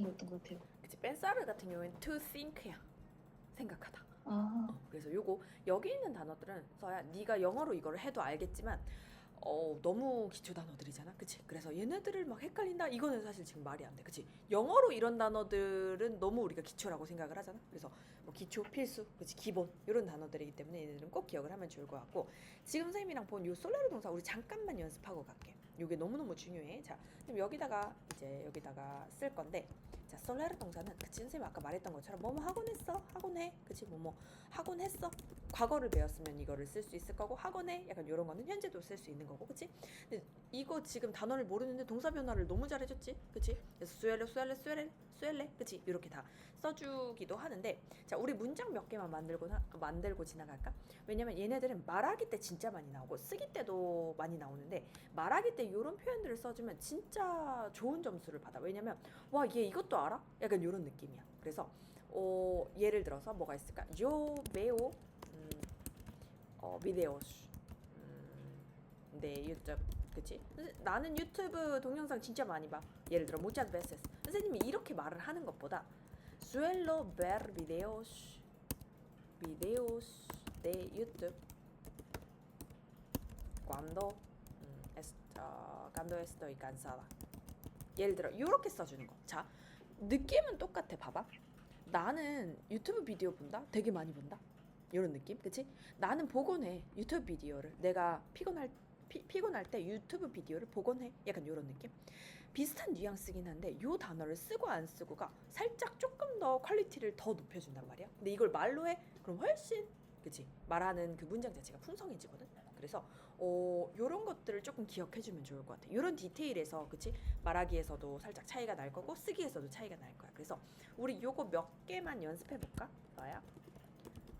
거였던 것 같아요. 그치 뺀사르 같은 경우에는 to think야 생각하다. 아, 어, 그래서 요거 여기 있는 단어들은 써야 네가 영어로 이거를 해도 알겠지만 어 너무 기초 단어들이잖아. 그치? 그래서 얘네들을 막 헷갈린다? 이거는 사실 지금 말이 안돼. 그치? 영어로 이런 단어들은 너무 우리가 기초라고 생각을 하잖아. 그래서 뭐 기초 필수 그치? 기본 이런 단어들이기 때문에 얘네들은 꼭 기억을 하면 좋을 것 같고 지금 선생님이랑 본 요 솔레르 동사 우리 잠깐만 연습하고 갈게 요게 너무너무 중요해. 자 그럼 여기다가 이제 여기다가 쓸 건데 자 솔레르 동사는 그치 선생님 아까 말했던 것처럼 뭐뭐 하곤 했어? 하곤 해. 그치 뭐뭐 하곤 했어? 과거를 배웠으면 이거를 쓸 수 있을 거고 학원에 약간 이런 거는 현재도 쓸 수 있는 거고 그치? 근데 이거 지금 단어를 모르는데 동사 변화를 너무 잘해 줬지? 그치? 수엘레 수엘레 수엘레 수엘레 그치? 이렇게 다 써주기도 하는데 자 우리 문장 몇 개만 만들고 나- 만들고 지나갈까? 왜냐면 얘네들은 말하기 때 진짜 많이 나오고 쓰기 때도 많이 나오는데 말하기 때 이런 표현들을 써주면 진짜 좋은 점수를 받아 왜냐면 와 얘 이것도 알아? 약간 이런 느낌이야 그래서 어, 예를 들어서 뭐가 있을까? Yo veo 음, 어, videos 음, 네 유튜브 그치? 나는 유튜브 동영상 진짜 많이 봐 예를 들어 muchas veces 선생님이 이렇게 말을 하는 것보다 suelo ver videos videos de YouTube cuando 음, es, 어, cuando estoy cansada 예를 들어 이렇게 써주는 거. 자 느낌은 똑같아. 봐봐. 나는 유튜브 비디오 본다. 되게 많이 본다. 이런 느낌, 그치? 나는 보곤 해 유튜브 비디오를. 내가 피곤할 피, 피곤할 때 유튜브 비디오를 보곤 해. 약간 이런 느낌. 비슷한 뉘앙스긴 한데 요 단어를 쓰고 안 쓰고가 살짝 조금 더 퀄리티를 더 높여준단 말이야. 근데 이걸 말로 해. 그럼 훨씬 그치 말하는 그 문장 자체가 풍성해지거든. 그래서 어 요런 것들을 조금 기억해주면 좋을 것 같아. 요런 디테일에서 그치 말하기에서도 살짝 차이가 날 거고 쓰기에서도 차이가 날 거야. 그래서 우리 요거 몇 개만 연습해 볼까? 너야?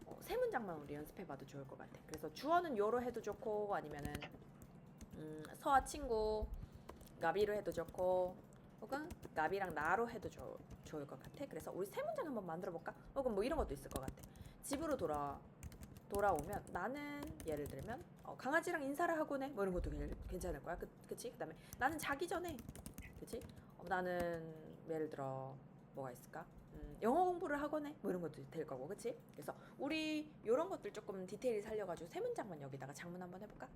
어, 세 문장만 우리 연습해 봐도 좋을 것 같아. 그래서 주어는 요로 해도 좋고 아니면은 음, 서와 친구 가비로 해도 좋고 혹은 가비랑 나로 해도 좋, 좋을 것 같아. 그래서 우리 세 문장 한번 만들어 볼까? 혹은 뭐 이런 것도 있을 것 같아. 집으로 돌아 돌아오면 나는 예를 들면 어, 강아지랑 인사를 해. 뭐 이런 것도 괜- 괜찮을 거야. 그, 그치? 그다음에 나는 자기 전에 그치? 어, 나는 예를 들어 뭐가 있을까? 음, 영어 공부를 해. 뭐 이런 것도 될 거고, 그치? 그래서 우리 이런 것들 조금 디테일 살려가지고 세 문장만 여기다가 장문 한번 해볼까?